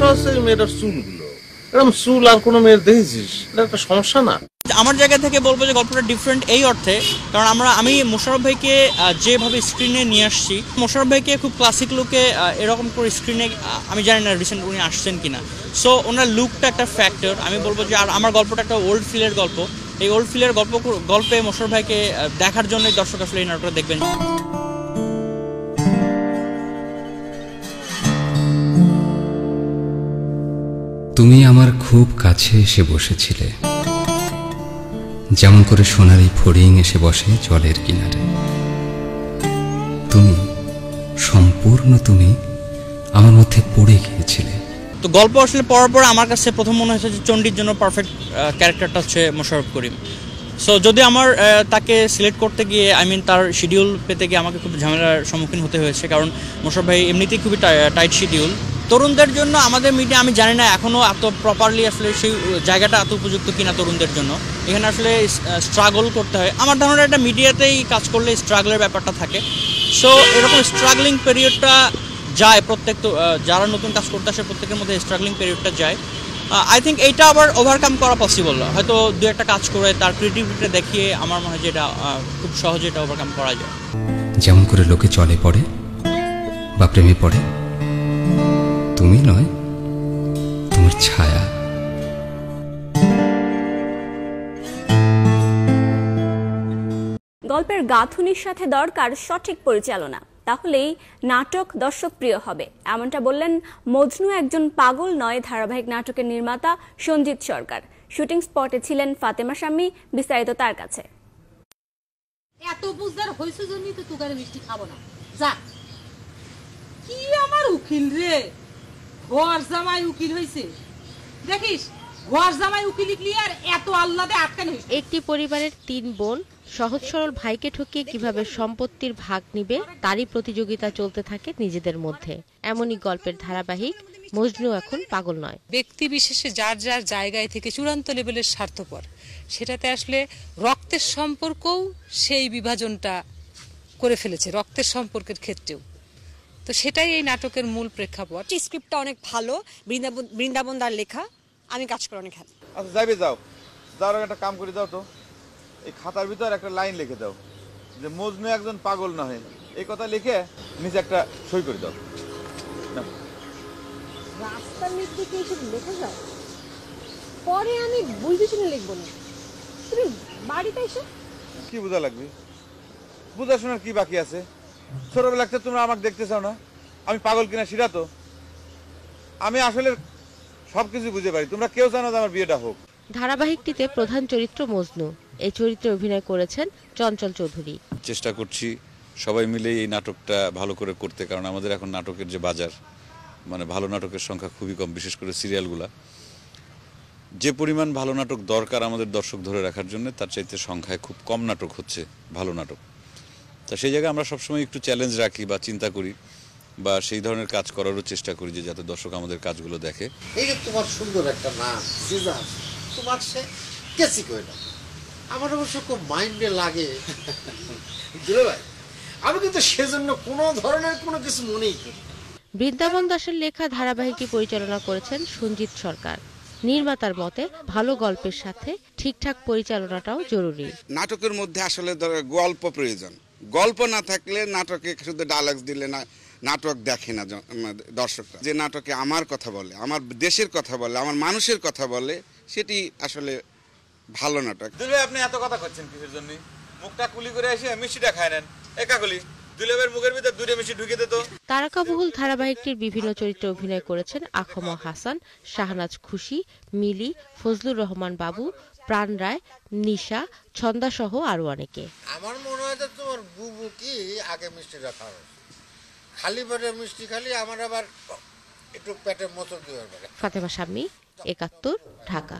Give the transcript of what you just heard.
সমস্যা মেয়েটার চুলগুলো। এরকম চুল আর কোনো মেয়ের দেখেছিস এটা একটা সমস্যা না? আমার জায়গা থেকে বলব যে গল্পটা ডিফারেন্ট এই অর্থে, কারণ আমরা, আমি মোশারফ ভাইকে যেভাবে স্ক্রিনে নিয়ে আসছি মোশারফ ভাইকে খুব ক্লাসিক লুকে এরকম করে স্ক্রিনে আমি জানি না রিসেন্ট উনি আসছেন কিনা। সো ওনার লুকটা একটা ফ্যাক্টর আমি বলব যে, আর আমার গল্পটা একটা ওল্ড ফিলের গল্প। এই ওল্ড ফিলের গল্প গল্পে মোশারফ ভাইকে দেখার জন্যই দর্শক আসলে এই নাটকটা দেখবেন। তুমি আমার খুব কাছে এসে বসেছিলে। যেমন করে সোনালি ফড়িং এসে বসে জলের কিনারে। তুমি, সম্পূর্ণ তুমি আমার মধ্যে পড়ে গিয়েছিলে। তো গল্প আসলে পড়ার পর আমার কাছে প্রথম মনে হয়েছে যে চণ্ডীর জন্য পারফেক্ট ক্যারেক্টারটা হচ্ছে মোশারফ করিম। সো যদি আমার তাকে সিলেক্ট করতে গিয়ে আই মিন তার শিডিউল পেতে গিয়ে আমাকে খুব ঝামেলার সম্মুখীন হতে হয়েছে, কারণ মোশারফ ভাই এমনিতেই খুবই টাইট শিডিউল তরুণদের জন্য আমাদের মিডিয়া আমি জানি না এখনও এত প্রপারলি আসলে সেই জায়গাটা এত উপযুক্ত কিনা তরুণদের জন্য। এখানে আসলে স্ট্রাগল করতে হয়। আমার ধারণা একটা মিডিয়াতেই কাজ করলে স্ট্রাগলের ব্যাপারটা থাকে। সো এরকম স্ট্রাগলিং পিরিয়ডটা যায় প্রত্যেক যারা নতুন কাজ করতে আসে, প্রত্যেকের মধ্যে স্ট্রাগলিং পিরিয়ডটা যায়। আই থিঙ্ক এইটা আবার ওভারকাম করা পসিবল হয়তো দু একটা কাজ করে তার ক্রিয়েটিভিটিটা দেখিয়ে আমার মনে হয় যে এটা খুব সহজে এটা ওভারকাম করা যায়। যেমন করে লোকে চলে পড়ে বা প্রেমে পড়ে তুমি নয় তোমার ছায়া। গল্পের গাঁথুনির সাথে দরকার সঠিক পরিচালনা তাহলেই নাটক দর্শকপ্রিয় হবে। এমনটা বললেন মজনু একজন পাগল নয় ধারাবাহিক নাটকের নির্মাতা সঞ্জিত সরকার। শুটিং স্পটে ছিলেন ফাতেমা শাম্মী বিস্তারিত তার কাছে। এত বুঝদার হয়েছে জন্যই তো তুকারে মিষ্টি খাব না। যা। কি আমার উকিল রে? ঘর জামাই উকিল হয়েছে দেখিস ঘর জামাই উকিল আর এত আল্লাদে আটকানো হয়েছে একটি পরিবারের তিন বোন সহজ সরল ভাইকে ঠকিয়ে কীভাবে সম্পত্তির ভাগ নিবে তারই প্রতিযোগিতা চলতে থাকে নিজেদের মধ্যে। এমনই গল্পের ধারাবাহিক মজনু এখন পাগল নয়। ব্যক্তি বিশেষে যার যার জায়গায় থেকে চূড়ান্ত লেভেলের স্বার্থপর। সেটাতে আসলে রক্তের সম্পর্কও সেই বিভাজনটা করে ফেলেছে রক্তের সম্পর্কের ক্ষেত্রেও। তো সেটাই এই নাটকের মূল প্রেক্ষাপট। স্ক্রিপ্টটা অনেক ভালো। বৃন্দাবন বৃন্দাবন দার লেখা। আমি কাজ করে অনেক হ্যাপি আচ্ছা যাবে যাও। যাওয়ার একটা কাম করে দাও তো। এই খাতার ভিতর একটা লাইন লিখে দাও। যে মজনু একজন পাগল নহে। এই কথা লিখে নিচে একটা সই করে দাও। রাস্তার নিচে কি এসব লেখা যায়? পরে আমি বুঝতে শুনে লিখব না। তুমি বাড়িতে এসে। কি বোঝা লাগবে? বোঝা শোনার কি বাকি আছে? ছোটবেলা থেকে তোমরা আমাকে দেখতে চাও না। আমি পাগল কিনা সেটা তো। আমি আসলে সব কিছু বুঝে পারি। তোমরা কেউ জানো যে আমার বিয়েটা হোক। ধারাবাহিকটিতে প্রধান চরিত্র মজনু। এই চরিত্রে অভিনয় করেছেন চঞ্চল চৌধুরী। চেষ্টা করছি সবাই মিলে এই নাটকটা ভালো করে করতে কারণ আমাদের এখন নাটকের যে বাজার মানে ভালো নাটকের সংখ্যা খুবই কম বিশেষ করে সিরিয়ালগুলা। যে পরিমাণ ভালো নাটক দরকার আমাদের দর্শক ধরে রাখার জন্য তার চাইতে সংখ্যায় খুব কম নাটক হচ্ছে ভালো নাটক। তা সেই জায়গায় আমরা সবসময় একটু চ্যালেঞ্জ রাখি বা চিন্তা করি বা সেই ধরনের কাজ করারও চেষ্টা করি যে যাতে দর্শক আমাদের কাজগুলো দেখে। এই যে তোমার সুন্দর একটা নাম সিজার তোমার সে কেসি করে না? আমার অবশ্য খুব মাইন্ডে লাগে। বুঝলে ভাই আমি কিন্তু সেজন্য কোনো ধরনের কোনো কিছু মনেই করি বৃন্দাবন দাসের লেখা ধারাবাহিকটি পরিচালনা করেছেন সঞ্জিত সরকার। নির্মাতার মতে ভালো গল্পের সাথে ঠিকঠাক পরিচালনাটাও জরুরি। নাটকের মধ্যে আসলে ধরো গল্প প্রয়োজন। গল্প না থাকলে নাটকে শুধু ডায়ালগস দিলে না নাটক দেখে না দর্শকরা। যে নাটকে আমার কথা বলে আমার দেশের কথা বলে আমার মানুষের কথা বলে সেটি আসলে ভালো নাটক। দুলে আপনি এত কথা করছেন কিসের জন্য? মুখটা কুলি করে এসে মিষ্টিটা খায় নেন। একা কুলি। দুলেবের মুখের ভিতর মিষ্টি ঢুকে দিত তারকাবহুল ধারাবাহিকটির বিভিন্ন চরিত্রে অভিনয় করেছেন আখম হাসান শাহনাজ খুশি মিলি ফজলুর রহমান বাবু প্রাণ রায় নিশা ছন্দা সহ আরও অনেকে। আমার মনে হয় যে তোমার বুবু কি আগে মিষ্টিটা খাওয়া খালি পেটে মিষ্টি খালি আমার আবার একটু পেটের মতো দিয়ে ফাতেমা স্বামী একাত্তর ঢাকা।